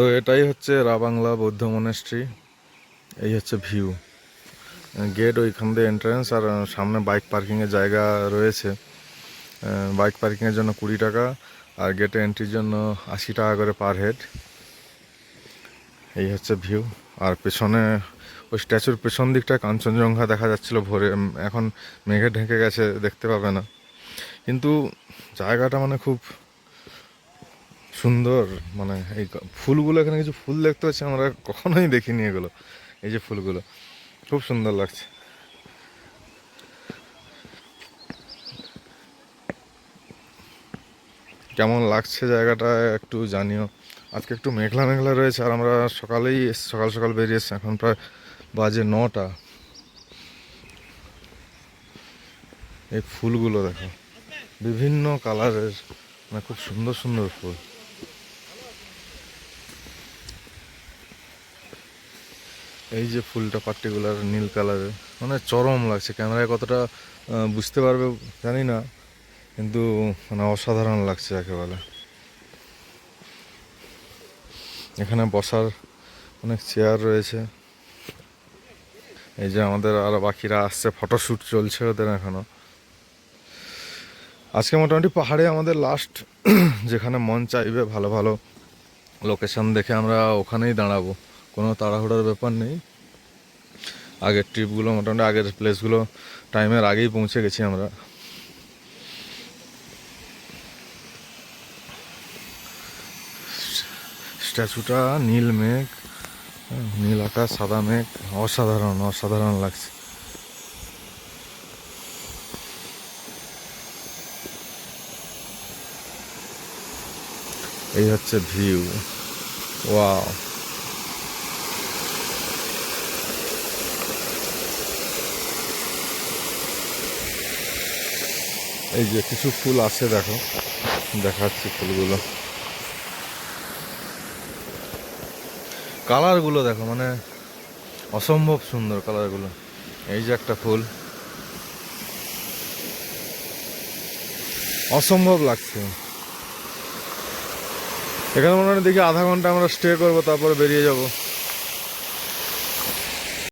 তো এটাই হচ্ছে রাবাংলা বৌদ্ধ মনেস্ট্রি এই হচ্ছে ভিউ গেট ওইখান দিয়ে এন্ট্রান্স আর সামনে বাইক পার্কিংয়ের জায়গা রয়েছে। বাইক পার্কিংয়ের জন্য কুড়ি টাকা আর গেটে এন্ট্রির জন্য আশি টাকা করে পার হেড এই হচ্ছে ভিউ আর পেছনে, ওই স্ট্যাচুর পেছন দিকটা কাঞ্চনজঙ্ঘা দেখা যাচ্ছিল ভোরে। এখন মেঘে ঢেকে গেছে, দেখতে পাবে না। কিন্তু জায়গাটা মানে খুব সুন্দর মানে এই ফুলগুলো এখানে কিছু ফুল দেখতে পাচ্ছি আমরা কখনোই দেখিনি এগুলো, এই যে ফুলগুলো, খুব সুন্দর লাগছে। কেমন লাগছে জায়গাটা একটু জানিও। আজকে একটু মেঘলা মেঘলা রয়েছে, আর আমরা সকালেই সকাল সকাল বেরিয়েছি এখন প্রায় বাজে নটা। এই ফুলগুলো দেখো, বিভিন্ন কালারের মানে খুব সুন্দর সুন্দর ফুল। এই যে ফুলটা পার্টিকুলার নীল কালারের মানে চরম লাগছে। ক্যামেরায় কতটা বুঝতে পারবে, জানি না, কিন্তু মানে অসাধারণ লাগছে একেবারে। এখানে বসার অনেক চেয়ার রয়েছে। এই যে আমাদের আরও বাকিরা আসছে ফটোশ্যুট চলছে ওদের এখনও। আজকে মোটামুটি পাহাড়ে আমাদের লাস্ট যেখানে মন চাইবে, ভালো ভালো লোকেশন দেখে আমরা ওখানেই দাঁড়াবো। কোনো তাড়াহুড়োর ব্যাপার নেই। আগের ট্রিপগুলো মোটামুটি আগের প্লেসগুলো টাইমের আগেই পৌঁছে গেছি আমরা। স্ট্যাচুটা নীল মেঘ হ্যাঁ, নীল আকাশ সাদা মেঘ অসাধারণ অসাধারণ লাগছে। এই হচ্ছে ভিউ। ওয়াও। এই যে কিছু ফুল আছে, দেখো। দেখাচ্ছি ফুলগুলো। কালারগুলো দেখো মানে অসম্ভব সুন্দর কালারগুলো। এই যে একটা ফুল। অসম্ভব লাগছে। এখানে মনে হয় দেখি আধা ঘণ্টা আমরা স্টে করব, তারপরে বেরিয়ে যাব।